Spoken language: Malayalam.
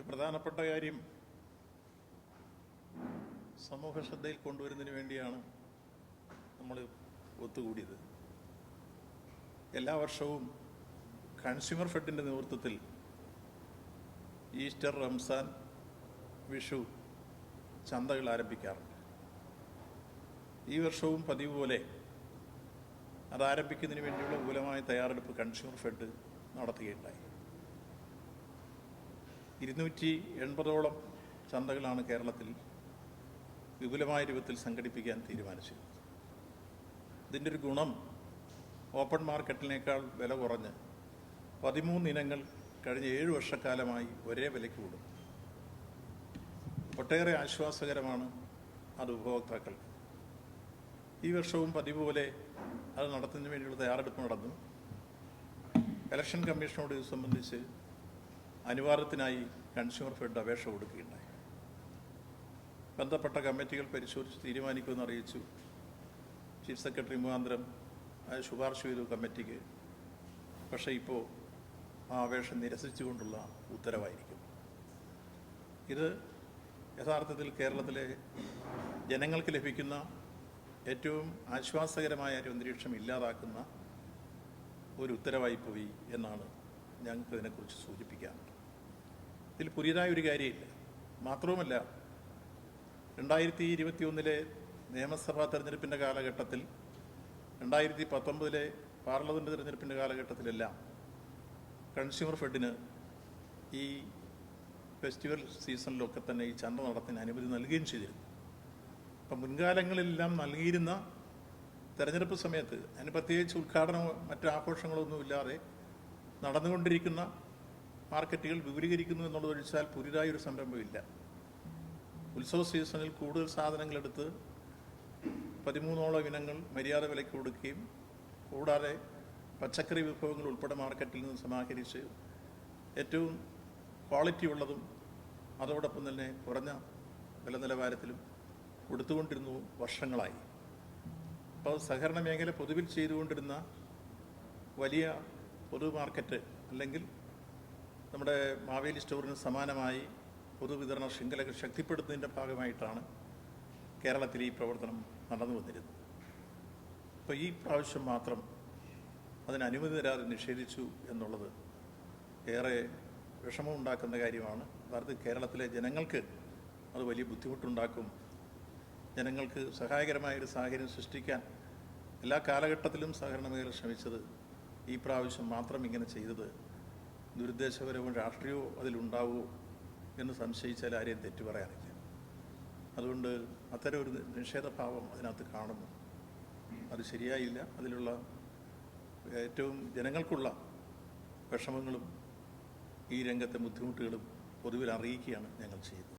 ഒരു പ്രധാനപ്പെട്ട കാര്യം സമൂഹ ശ്രദ്ധയിൽ കൊണ്ടുവരുന്നതിന് വേണ്ടിയാണ് നമ്മൾ ഒത്തുകൂടിയത്. എല്ലാ വർഷവും കൺസ്യൂമർ ഫെഡിന്റെ നേതൃത്വത്തിൽ ഈസ്റ്റർ റംസാൻ വിഷു ചന്തകൾ ആരംഭിക്കാറുണ്ട്. ഈ വർഷവും പതിവ് പോലെ അത് ആരംഭിക്കുന്നതിന് വേണ്ടിയുള്ള വിപുലമായ തയ്യാറെടുപ്പ് കൺസ്യൂമർ ഫെഡ് നടത്തുകയുണ്ടായി. ഇരുന്നൂറ്റി എൺപതോളം ചന്തകളാണ് കേരളത്തിൽ വിപുലമായ രൂപത്തിൽ സംഘടിപ്പിക്കാൻ തീരുമാനിച്ചത്. ഇതിന്റെ ഒരു ഗുണം ഓപ്പൺ മാർക്കറ്റിനേക്കാൾ വില കുറഞ്ഞ് പതിമൂന്ന് ഇനങ്ങൾ കഴിഞ്ഞ ഏഴ് വർഷക്കാലമായി ഒരേ വിലയ്ക്ക് കൂടും ഒട്ടേറെ ആശ്വാസകരമാണ് അത് ഉപഭോക്താക്കൾ. ഈ വർഷവും പതിവ് പോലെ അത് നടത്തുന്നതിന് വേണ്ടിയുള്ള തയ്യാറെടുപ്പ് നടന്നു. ഇലക്ഷൻ കമ്മീഷനോട് ഇത് സംബന്ധിച്ച് അനുവാദത്തിനായി കൺസ്യൂമർ ഫെഡ് അപേക്ഷ കൊടുക്കുകയുണ്ടായി. ബന്ധപ്പെട്ട കമ്മിറ്റികൾ പരിശോധിച്ച് തീരുമാനിക്കുമെന്ന് അറിയിച്ചു. ചീഫ് സെക്രട്ടറി മുഖാന്തരം ശുപാർശ ചെയ്തു കമ്മിറ്റിക്ക്. പക്ഷേ ഇപ്പോൾ ആ അപേക്ഷ നിരസിച്ചുകൊണ്ടുള്ള ഉത്തരവായിരിക്കും. ഇത് യഥാർത്ഥത്തിൽ കേരളത്തിലെ ജനങ്ങൾക്ക് ലഭിക്കുന്ന ഏറ്റവും ആശ്വാസകരമായ ഒരു അന്തരീക്ഷം ഇല്ലാതാക്കുന്ന ഒരു ഉത്തരവായി പോയി എന്നാണ് ഞങ്ങൾക്ക് ഇതിനെക്കുറിച്ച് സൂചിപ്പിക്കാനുള്ളത് ഇതിൽ പുതിയതായ ഒരു കാര്യമില്ല. മാത്രവുമല്ല രണ്ടായിരത്തി ഇരുപത്തി ഒന്നിലെ നിയമസഭാ തെരഞ്ഞെടുപ്പിന്റെ കാലഘട്ടത്തിൽ രണ്ടായിരത്തി പത്തൊമ്പതിലെ പാർലമെന്റ് തെരഞ്ഞെടുപ്പിന്റെ കാലഘട്ടത്തിലെല്ലാം കൺസ്യൂമർ ഫെഡിന് ഈ ഫെസ്റ്റിവൽ സീസണിലൊക്കെ തന്നെ ഈ ചന്ത നടത്താൻ അനുമതി നൽകുകയും ചെയ്തിരുന്നു. അപ്പം മുൻകാലങ്ങളിലെല്ലാം നൽകിയിരുന്ന തെരഞ്ഞെടുപ്പ് സമയത്ത് അതിന് പ്രത്യേകിച്ച് ഉദ്ഘാടനമോ മറ്റു ആഘോഷങ്ങളോ ഇല്ലാതെ നടന്നുകൊണ്ടിരിക്കുന്ന മാർക്കറ്റുകൾ വിപുലീകരിക്കുന്നു എന്നുള്ളതൊഴിച്ചാൽ പുതിയതായി ഒരു സംരംഭമില്ല ഉത്സവ സീസണിൽ കൂടുതൽ സാധനങ്ങളെടുത്ത് പതിമൂന്നോളം ഇനങ്ങൾ മര്യാദ വിലയ്ക്ക് കൊടുക്കുകയും കൂടാതെ പച്ചക്കറി വിഭവങ്ങൾ ഉൾപ്പെടെ മാർക്കറ്റിൽ നിന്ന് സമാഹരിച്ച് ഏറ്റവും ക്വാളിറ്റി ഉള്ളതും അതോടൊപ്പം തന്നെ കുറഞ്ഞ വില നിലവാരത്തിലും കൊടുത്തുകൊണ്ടിരുന്നു വർഷങ്ങളായി. അപ്പോൾ സഹകരണ മേഖല പൊതുവിൽ ചെയ്തുകൊണ്ടിരുന്ന വലിയ പൊതു മാർക്കറ്റ് അല്ലെങ്കിൽ നമ്മുടെ മാവേലി സ്റ്റോറിന് സമാനമായി പൊതുവിതരണ ശൃംഖലകൾ ശക്തിപ്പെടുത്തുന്നതിന്റെ ഭാഗമായിട്ടാണ് കേരളത്തിൽ ഈ പ്രവർത്തനം നടന്നു വന്നിരുന്നത്. അപ്പോൾ ഈ പ്രാവശ്യം മാത്രം അതിന് അനുമതി തരാതെ നിഷേധിച്ചു എന്നുള്ളത് ഏറെ വിഷമമുണ്ടാക്കുന്ന കാര്യമാണ്. യഥാർത്ഥത്തിൽ കേരളത്തിലെ ജനങ്ങൾക്ക് അത് വലിയ ബുദ്ധിമുട്ടുണ്ടാക്കും. ജനങ്ങൾക്ക് സഹായകരമായൊരു സാഹചര്യം സൃഷ്ടിക്കാൻ എല്ലാ കാലഘട്ടത്തിലും സഹകരണ മേഖല ശ്രമിച്ചത് ഈ പ്രാവശ്യം മാത്രം ഇങ്ങനെ ചെയ്തത് ദുരുദ്ദേശപരവും രാഷ്ട്രീയവും അതിലുണ്ടാവുമോ എന്ന് സംശയിച്ചാൽ ആരെയും തെറ്റു പറയാനില്ല. അതുകൊണ്ട് അത്തരം ഒരു നിഷേധഭാവം അതിനകത്ത് കാണുന്നു. അത് ശരിയായില്ല. അതിലുള്ള ഏറ്റവും ജനങ്ങൾക്കുള്ള വിഷമങ്ങളും ഈ രംഗത്തെ ബുദ്ധിമുട്ടുകളും പൊതുവിൽ അറിയിക്കുകയാണ് ഞങ്ങൾ ചെയ്യുന്നത്.